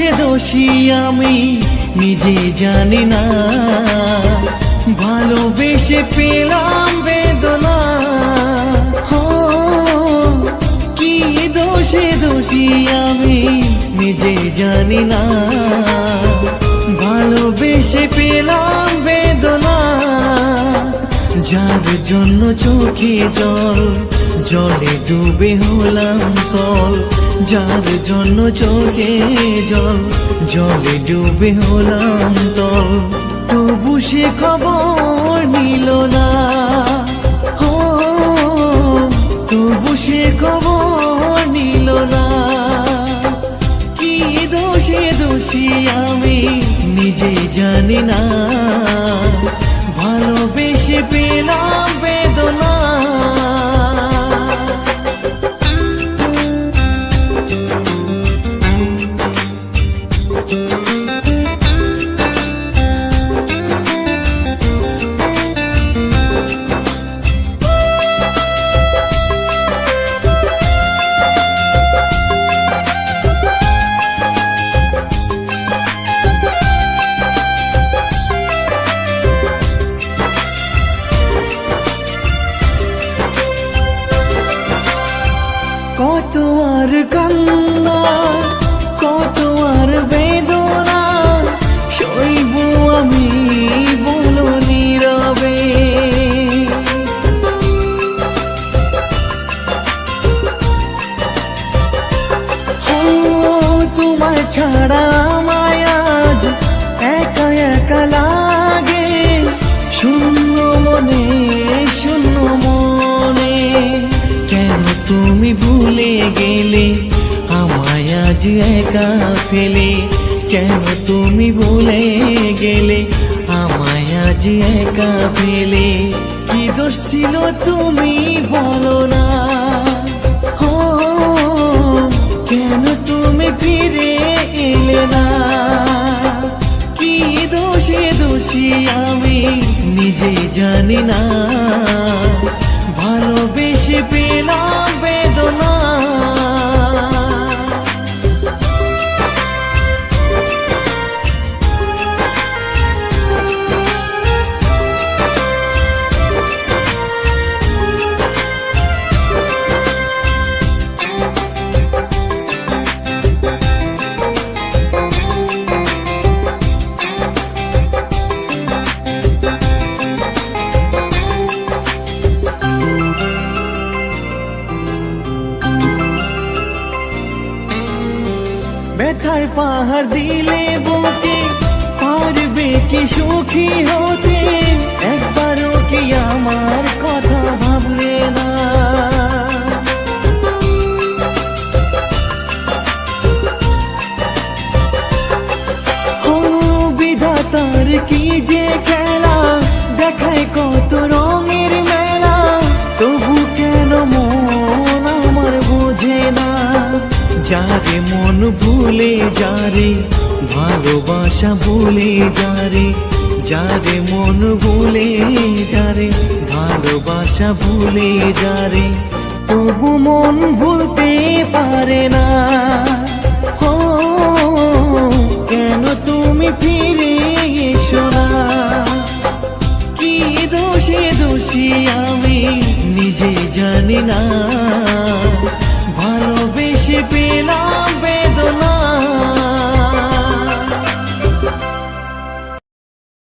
দোষী আমি নিজে জানি না। ভালোবেসে পেলাম বেদনা। হো কি দোষে দোষী আমি নিজে জানি না। ভালোবেসে পেলাম বেদনা। যার জন্য চোখে জল জলে ডুবে হলাম তল, যার জন্য চোখে জল। জলে ডুবে হলাম তল, তবু সে খবর নিল না। ও, তবু সে খবর নিল না। কি দোষে দোষী আমি, নিজে জানি না। কত আর কান্না কত বেদনা সইব আমি বলো নীরবে। তোমায় ছাড়া আজ একা ফেলে কেন তুমি ভুলে গেলে? আমায় আজ একা ফেলে কি দোষ ছিল তুমি বলো না? ও, কেন তুমি ফিরে এলে না? কি দোষে দোষী আমি নিজে জানি না। ব্যথার পাহাড় দিলে বুকে পারবে কি সুখী হতে যারে মন ভুলে যারে ভালোবাসা ভুলে যারে যারে মন ভুলে যারে ভালোবাসা ভুলে যারে তবু মন ভুলতে পারে না।